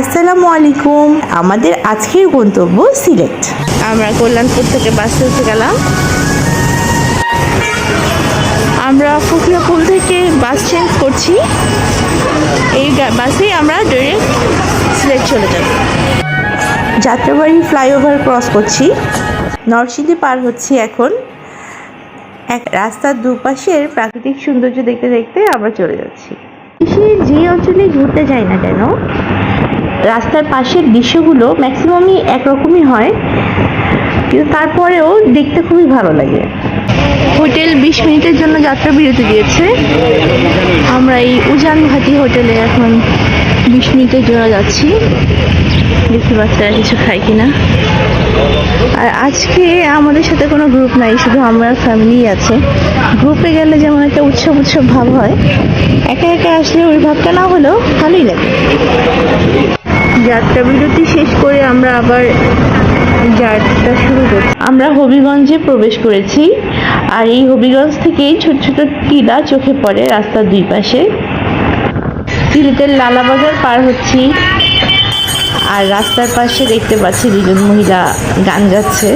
আসসালামু আলাইকুম। আমাদের আজকের গন্তব্য সিলেট। আমরা কল্যাণপুর থেকে বাসে উঠে গেলাম। আমরা ফুকনাপুল থেকে বাস চেঞ্জ করছি। এই বাসেই আমরা ডাইরেক্ট সিলেট চলে যাব। যাত্রাবাড়ি ফ্লাইওভার ক্রস করছি। নরসিংদী পার হচ্ছি এখন। এক রাস্তার দুপাশের প্রাকৃতিক সৌন্দর্য দেখতে দেখতে আমরা চলে যাচ্ছি। যে অঞ্চলে ঘুরতে যাই না কেন রাস্তার পাশের দৃশ্যগুলো ম্যাক্সিমামই একরকমই হয়, কিন্তু তারপরেও দেখতে খুবই ভালো লাগে। হোটেল বিশ মিনিটের জন্য যাত্রা বিরতি দিয়েছে। আমরা এই উজান ভাটি হোটেলে এখন বিশ মিনিটের জন্য যাচ্ছি। দেখি বাচ্চারা কিছু খায় কিনা। আর আজকে আমাদের সাথে কোনো গ্রুপ নাই, শুধু আমরা ফ্যামিলি আছে। গ্রুপে গেলে যেমন একটা উৎসব উৎসব ভাব হয়, একা একা আসলে ওই ভাবটা না হলেও ভালোই লাগে। যাত্রা বিরতি শেষ করে আমরা আবার যাত্রা শুরু করছি। আমরা হবিগঞ্জে প্রবেশ করেছি আর এই হবিগঞ্জ থেকেই ছোট ছোট টিলা চোখে পড়ে রাস্তার দুই পাশে। সিলেটের লালাবাজার পার হচ্ছি আর রাস্তার পাশে দেখতে পাচ্ছি দুজন মহিলা গান গাচ্ছে।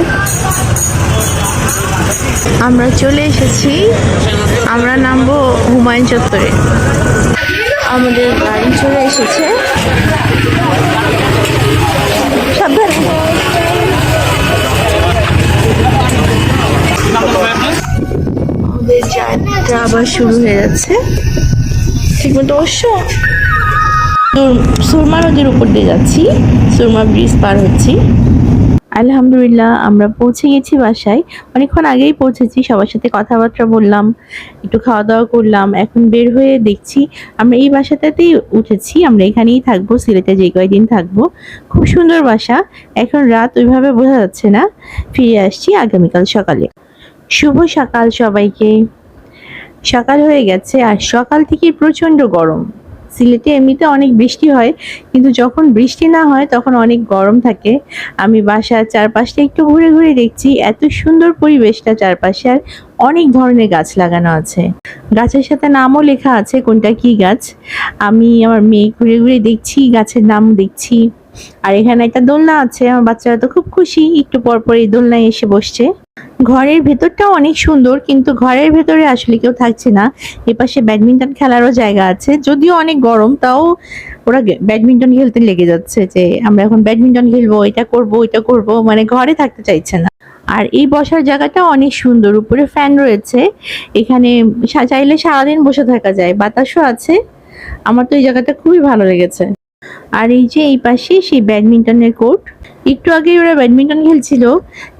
আমরা চলে এসেছি, আমরা নামবো হুমায়ুন চত্বরে। আমাদের গাড়ি চলে এসেছে। আমাদের যাত্রা আবার শুরু হয়ে যাচ্ছে। ঠিক মতো অবশ্য সুরমা নদীর উপর দিয়ে যাচ্ছি। সুরমা ব্রিজ পার হচ্ছি। আলহামদুলিল্লাহ, আমরা পৌঁছে গেছি বাসায়। অনেকক্ষণ আগেই পৌঁছেছি, সবার সাথে কথাবার্তা বললাম, একটু খাওয়া দাওয়া করলাম, এখন বের হয়ে দেখছি আমরা এই বাসাটাতেই উঠেছি, আমরা এখানেই থাকব, সিলেটে যে কয়দিন থাকব। খুব সুন্দর বাসা, এখন রাত ওইভাবে বোঝা যাচ্ছে না, ফিরে আসছি আগামীকাল সকালে। শুভ সকাল সবাইকে। সকাল হয়ে গেছে, আর সকাল থেকে প্রচণ্ড গরম। সিলেটে এমনিতে অনেক বৃষ্টি হয়, কিন্তু যখন বৃষ্টি না হয় তখন অনেক গরম থাকে। আমি বাসার চারপাশটা একটু ঘুরে ঘুরে দেখছি, এত সুন্দর পরিবেশটা চারপাশে আর অনেক ধরনের গাছ লাগানো আছে। গাছের সাথে নামও লেখা আছে কোনটা কি গাছ। আমি আমার মেয়ে ঘুরে ঘুরে দেখছি, গাছের নাম দেখছি। আর এখানে একটা দোলনা আছে, আমার বাচ্চারা তো খুব খুশি। একটু পর পর এই দোলনায় এসে বসছে। ঘরের ভেতরটাও অনেক সুন্দর, কিন্তু ঘরের ভেতরে আসলে কেউ থাকছে না। এপাশে ব্যাডমিন্টন খেলারও জায়গা আছে। যদিও অনেক গরম, তাও ওরা ব্যাডমিন্টন খেলতে লেগে যাচ্ছে যে, আমরা এখন ব্যাডমিন্টন খেলব, এটা করব এটা করব মানে ঘরে থাকতে চাইছে না। আর এই বসার জায়গাটা অনেক সুন্দর, উপরে ফ্যান রয়েছে। এখানে চাইলে সারাদিন বসে থাকা যায়, বাতাসও আছে। আমার তো এই জায়গাটা খুবই ভালো লেগেছে। আর এই যে এই পাশে সেই ব্যাডমিন্টনের কোর্ট। একটু আগে ওরা ব্যাডমিন্টন খেলছিল,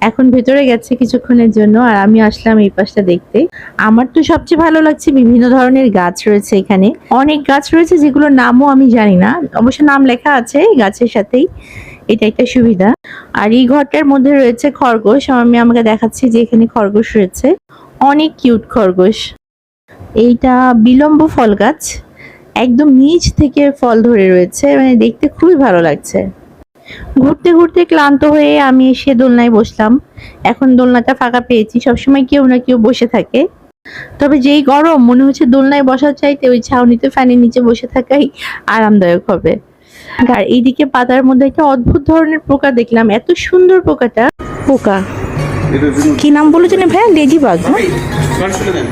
এখন ভেতরে গেছে কিছুক্ষণের জন্য আর আমি আসলাম এই পাশটা দেখতে। আমার তো সবচেয়ে ভালো লাগছে বিভিন্ন ধরনের গাছ রয়েছে এখানে। অনেক গাছ রয়েছে যেগুলোর নামও আমি জানি না। অবশ্য নাম লেখা আছে গাছের সাথেই। এটা একটা সুবিধা। আর এই ঘরটার মধ্যে রয়েছে খরগোশ। মেয়ে আমাকে দেখাচ্ছি যে এখানে খরগোশ রয়েছে। অনেক কিউট খরগোশ। এইটা বিলম্ব ফল গাছ। একদম নিচ থেকে ফল ধরে রয়েছে মানে দেখতে খুবই ভালো লাগছে। ঘুরতে ঘুরতে ক্লান্ত হয়ে আমি এসে দোলনায় বসলাম। এখন দোলনাটা ফাঁকা পেয়েছি, সবসময় কেউ না কেউ বসে থাকে। তবে যেই গরম, মনে হচ্ছে দোলনায় বসার চাইতে ওই ছাউনিতে ফ্যানের নিচে বসে থাকাই আরামদায়ক হবে। আর এইদিকে পাতার মধ্যে একটা অদ্ভুত ধরনের পোকা দেখলাম, এত সুন্দর পোকাটা। পোকা। কি নাম বলে জানি ভাইয়া? লেজি বাগ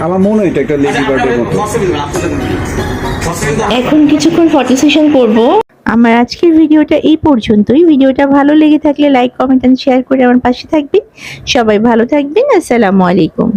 আমার মনে হয় এটা একটা লেডি বার্ডের মতো। এখন কিছুক্ষণ ফটো সেশন করব। আমার আজকের ভিডিওটা এই পর্যন্তই। ভিডিওটা ভালো লেগে থাকলে লাইক কমেন্ট এন্ড শেয়ার করে আমার পাশে থাকবেন। সবাই ভালো থাকবেন। আসসালামু আলাইকুম।